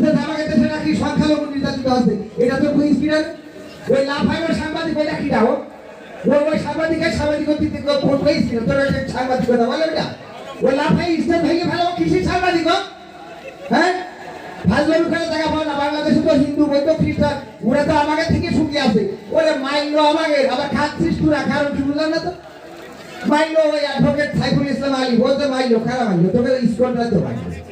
যে আমাকে দেশে নাকি সংখ্যালঘু এটা তো কুইজ ওই লাফাইবার সাংবাদিক ওইটা কি দাও ওই ওই সাংবাদিকের সাংবাদিক কুইজ কিরান তোর সাংবাদিকতা, বলে ওই স্টেজ ভেঙে ফেলো কৃষি সাংবাদিক? হ্যাঁ? ফাজলামি করে জায়গা পাও না, বাংলাদেশে তো হিন্দু বৈদ্য খ্রিস্টান, ওরা তো আমাকে থেকে সুখী আছে। ওরে মাইলো আমাকে, আবার খাচ্ছিস তোরা কারণ কি না তো? মাইলো ওই অ্যাডভোকেট সাইফুল ইসলাম আলী বলতে মাইলো খারাপ মাইলো তোকে স্কোরটা তো মাইলো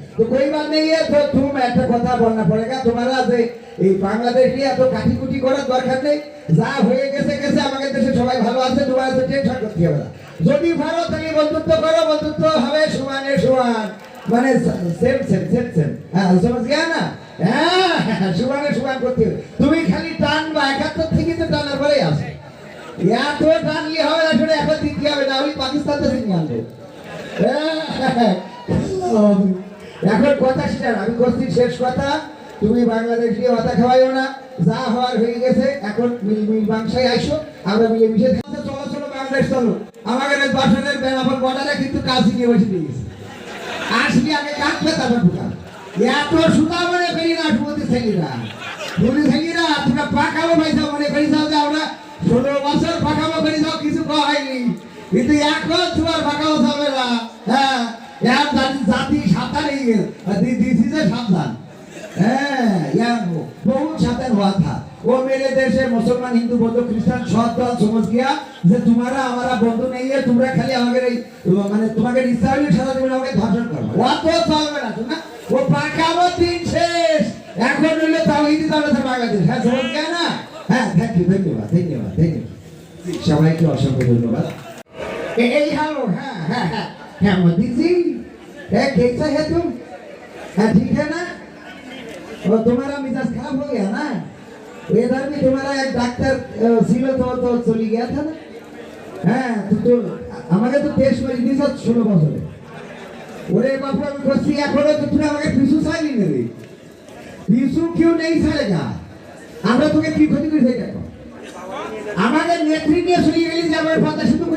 তো কই बात নেই তো তুমি একটা কথা বলনা পড়েগা তোমার যে এই বাংলাদেশ নিয়ে এত কাটিকুটি করার দরকার নেই। যা হয়ে গেছে গেছে, আমাদের দেশে সবাই ভালো আছে, তোমার তো টেনশন করতে হবে যদি ভালো তুমি বন্ধুত্ব করো, বন্ধুত্ব হবে সমানে সমান। মানে সেম সেম সেম সেম হ্যাঁ সমাজ গিয়া হ্যাঁ না? হ্যাঁ, হ্যাঁ, হ্যাঁ সমানে সমান করতে হবে। তুমি খালি টান বা একাত্তর থেকে তো টানার পরেই আসো। এত টানলে হবে না শুনে এখন দিতে হবে, না ওই পাকিস্তান থেকে আনবে। হ্যাঁ এখন কথা সেটা আমি করছি শেষ কথা। তুমি বাংলাদেশ মাথা খাওয়াইও না। যা হওয়ার হয়ে গেছে, এখন মিল মিল মাংসায় আইসো। আমরা মিলে মিশে থাকতে চলো চলো, বাংলাদেশ, চলো। এই বাসনের বেনাফর বর্ডারে কিন্তু কাজ নিয়ে বসে দিয়ে গেছে আসলি আগে কাটবে তারপর ঢুকা এত সুতা মনে করি না, সুমতি ছেলেরা। সুমতি ছেলেরা, তোমরা পাকাবো পয়সা মনে করি যাও যে আমরা ষোলো বছর পাকাবো করি যাও, কিছু কওয়া হয়নি। কিন্তু এখন তোমার পাকাবো যাবে না। হ্যাঁ জাতি সাঁতার সাবধান। হ্যাঁ বহু সাঁতার হওয়া ও মেরে দেশে মুসলমান, হিন্দু, বৌদ্ধ, খ্রিস্টান সব দল গিয়া যে বন্ধু নেই তোমরা খালি মানে তোমাকে ধর্ষণ হ্যাঁ ধন্যবাদ সবাইকে অসংখ্য ধন্যবাদ। এই হ্যাঁ হ্যাঁ হ্যাঁ হ্যাঁ মোদিজি हाँ मोदी जी ए, कैसा है तुम हाँ ठीक है ना और तुम्हारा मिजाज खराब हो गया ना इधर भी तुम्हारा एक डॉक्टर सिलो तो तो चली गया था ना হ্যাঁ তো তো আমাকে তো টেস্ট করে দিস ষোলো বছরে ওরে বাপু আমি করছি এখনো তো তুই আমাকে পিছু চাইলি না রে পিছু কেউ নেই ছাড়েগা আমরা তোকে কি ক্ষতি করেছি দেখো আমাদের নেত্রী নিয়ে চলে গেলি যে আমার কথা শুধু